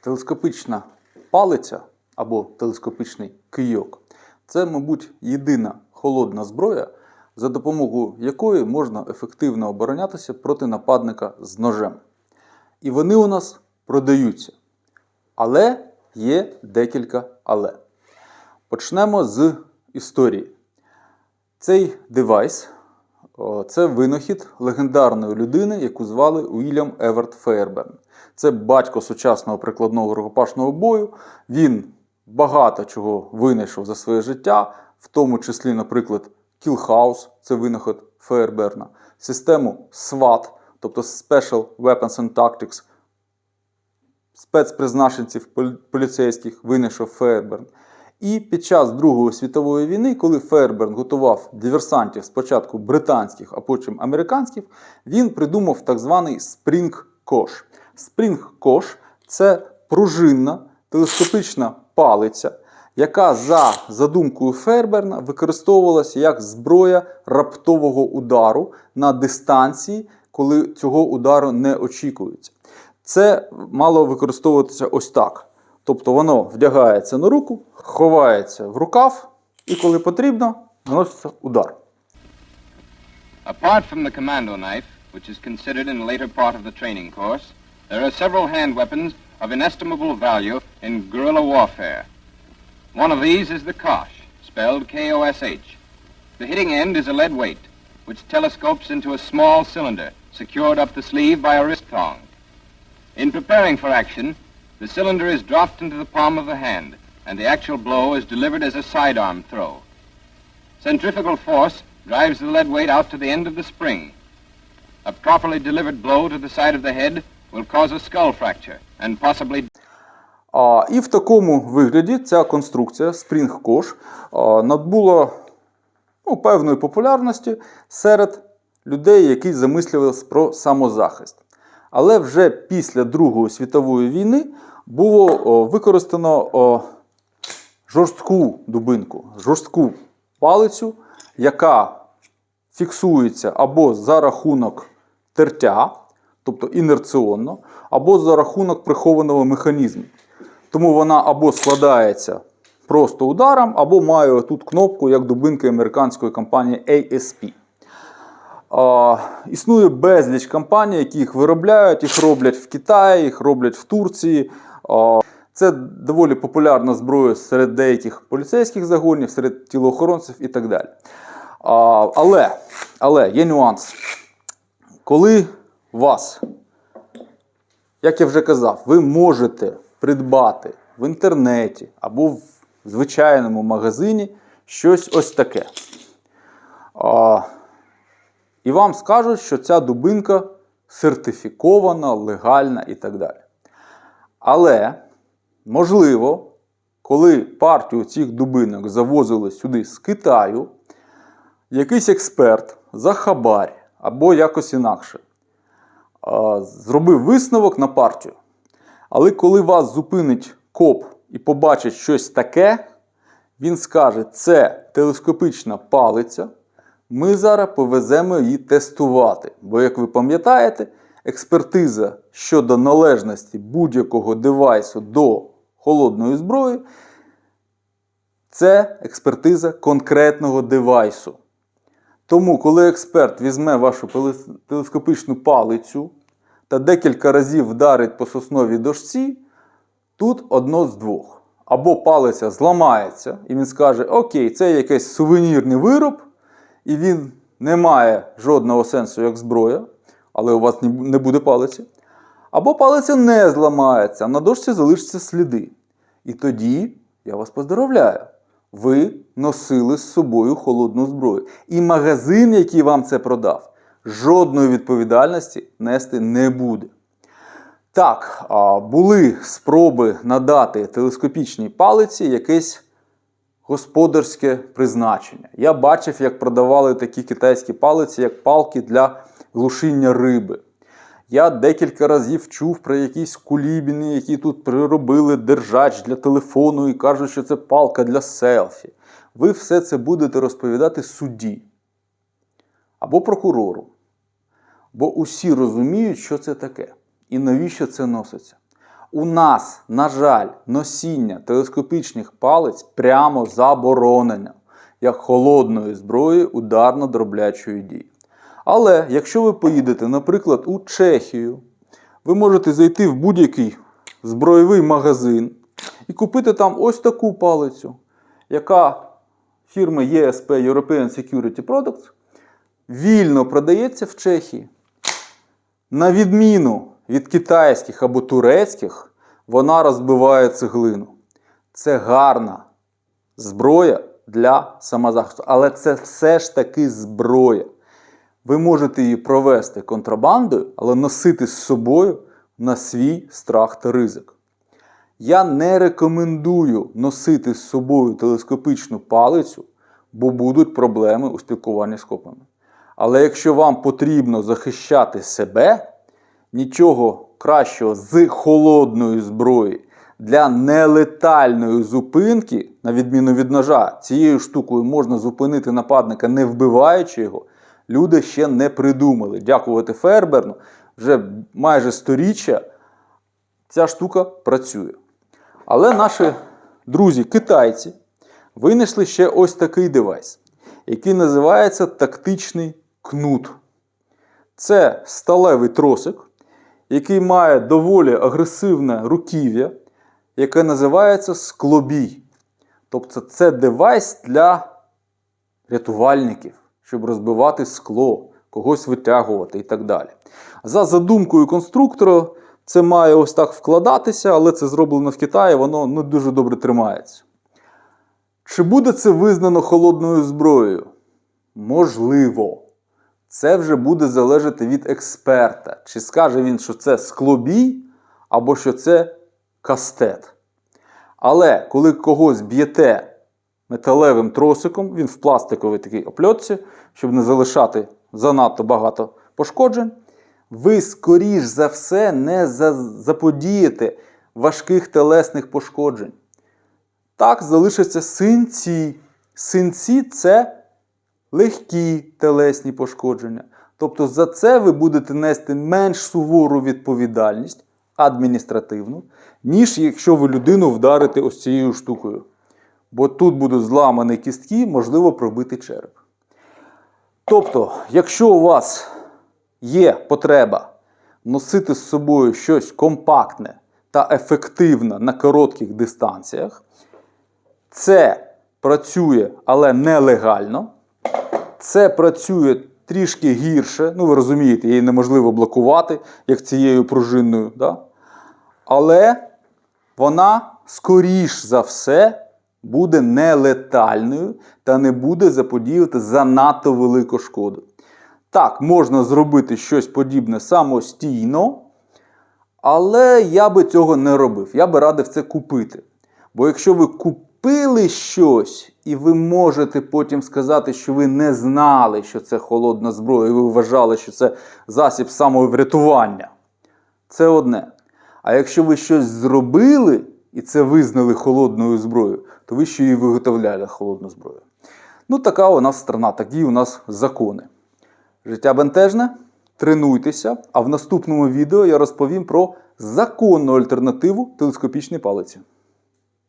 Телескопична палиця або телескопичний кийок це, мабуть, єдина холодна зброя, за допомогою якої можна ефективно оборонятися проти нападника з ножем. І вони у нас продаються. Але є декілька але. Почнемо з історії. Цей девайс це винахід легендарної людини, яку звали Уільям Еверт Фейерберн. Це батько сучасного прикладного рукопашного бою. Він багато чого винайшов за своє життя, в тому числі, наприклад, Killhouse, це винахід Фейерберна, систему SWAT, тобто Special Weapons and Tactics, спецпризначенців поліцейських винайшов Фейерберн. І під час Другої світової війни, коли Фейерберн готував диверсантів спочатку британських, а потім американських, він придумав так званий Спрінг Кош. Спрінг Кош це пружинна телескопична палиця, яка за задумкою Фейерберна використовувалася як зброя раптового удару на дистанції, коли цього удару не очікується. Це мало використовуватися ось так. Тобто воно вдягається на руку, ховається в рукав, і коли потрібно, наноситься удар. Apart from the commando knife, which is considered in the later part of the training course, there are several hand weapons of inestimable value in guerrilla warfare. One of these is the Kosh, spelled K-O-S-H. The hitting end is a lead weight, which telescopes into a small cylinder secured up the sleeve by a wrist thong. In preparing for action, the cylinder is dropped into the palm of the hand, and the actual blow is delivered as a sidearm throw. Centrifugal force drives the lead weight out to the end of the spring. A properly delivered blow to the side of the head will cause a skull fracture and possibly А, і в такому вигляді ця конструкція Spring Kosh а, набула ну, певної популярності серед людей, які замислювалися про самозахист. Але вже після Другої світової війни було використано жорстку дубинку, жорстку палицю, яка фіксується або за рахунок тертя, тобто інерціонно, або за рахунок прихованого механізму. Тому вона або складається просто ударом, або має тут кнопку, як дубинки американської компанії ASP. А, існує безліч компаній, які їх виробляють, їх роблять в Китаї, їх роблять в Турції. Це доволі популярна зброя серед деяких поліцейських загонів, серед тілоохоронців і так далі. Але, але є нюанс. Коли вас як я вже казав, ви можете придбати в інтернеті або в звичайному магазині щось ось таке. І вам скажуть, що ця дубинка сертифікована, легальна і так далі. Але, можливо, коли партію цих дубинок завозили сюди з Китаю, якийсь експерт за хабар або якось інакше зробив висновок на партію. Але коли вас зупинить коп і побачить щось таке, він скаже: це телескопична палиця. Ми зараз повеземо її тестувати. Бо, як ви пам'ятаєте, експертиза щодо належності будь-якого девайсу до холодної зброї це експертиза конкретного девайсу. Тому, коли експерт візьме вашу телескопичну палицю та декілька разів вдарить по сосновій дошці, тут одно з двох. Або палиця зламається, і він скаже: Окей, це якийсь сувенірний вироб, і він не має жодного сенсу як зброя, але у вас не буде палиці. Або палиця не зламається, на дошці залишаться сліди. І тоді я вас поздоровляю. Ви носили з собою холодну зброю. І магазин, який вам це продав, жодної відповідальності нести не буде. Так, були спроби надати телескопічній палиці якесь господарське призначення. Я бачив, як продавали такі китайські палиці, як палки для глушіння риби. Я декілька разів чув про якісь кулібіни, які тут приробили держач для телефону і кажуть, що це палка для селфі. Ви все це будете розповідати судді або прокурору. Бо усі розуміють, що це таке і навіщо це носиться. У нас, на жаль, носіння телескопічних палиць прямо заборонено як холодної зброї ударно-дроблячої дії. Але якщо ви поїдете, наприклад, у Чехію, ви можете зайти в будь-який збройовий магазин і купити там ось таку палицю, яка фірми ESP European Security Products вільно продається в Чехії. На відміну від китайських або турецьких, вона розбиває цеглину. Це гарна зброя для самозахисту. Але це все ж таки зброя. Ви можете її провести контрабандою, але носити з собою на свій страх та ризик. Я не рекомендую носити з собою телескопичну палицю, бо будуть проблеми у спілкуванні з копами. Але якщо вам потрібно захищати себе, нічого кращого з холодної зброї для нелетальної зупинки, на відміну від ножа, цією штукою можна зупинити нападника, не вбиваючи його, люди ще не придумали. Дякувати Ферберну, вже майже сторіччя ця штука працює. Але наші друзі, китайці, винайшли ще ось такий девайс, який називається тактичний кнут. Це сталевий тросик, який має доволі агресивне руків'я, яке називається склобій. Тобто це девайс для рятувальників, щоб розбивати скло, когось витягувати і так далі. За задумкою конструктора, це має ось так вкладатися, але це зроблено в Китаї, воно не дуже добре тримається. Чи буде це визнано холодною зброєю? Можливо. Це вже буде залежати від експерта. Чи скаже він, що це склобій, або що це кастет. Але коли когось б'єте металевим тросиком, він в пластиковій такій опльотці, щоб не залишати занадто багато пошкоджень, ви, скоріш за все, не заподієте важких телесних пошкоджень. Так, залишаться синці. Синці це легкі телесні пошкодження. Тобто за це ви будете нести менш сувору відповідальність адміністративну, ніж якщо ви людину вдарите ось цією штукою. Бо тут будуть зламані кістки, можливо, пробити череп. Тобто, якщо у вас є потреба носити з собою щось компактне та ефективне на коротких дистанціях, це працює, але нелегально. Це працює трішки гірше. Ну, ви розумієте, її неможливо блокувати, як цією пружинною. Да? Але вона, скоріш за все, буде нелетальною та не буде заподіювати занадто велику шкоду. Так, можна зробити щось подібне самостійно, але я би цього не робив. Я би радив це купити. Бо якщо ви купили щось, і ви можете потім сказати, що ви не знали, що це холодна зброя, і ви вважали, що це засіб самоврятування, це одне. А якщо ви щось зробили і це визнали холодною зброєю, то ви ще і виготовляли холодну зброю. Ну, така у нас страна, такі у нас закони. Життя бентежне, тренуйтеся, а в наступному відео я розповім про законну альтернативу телескопічній палиці.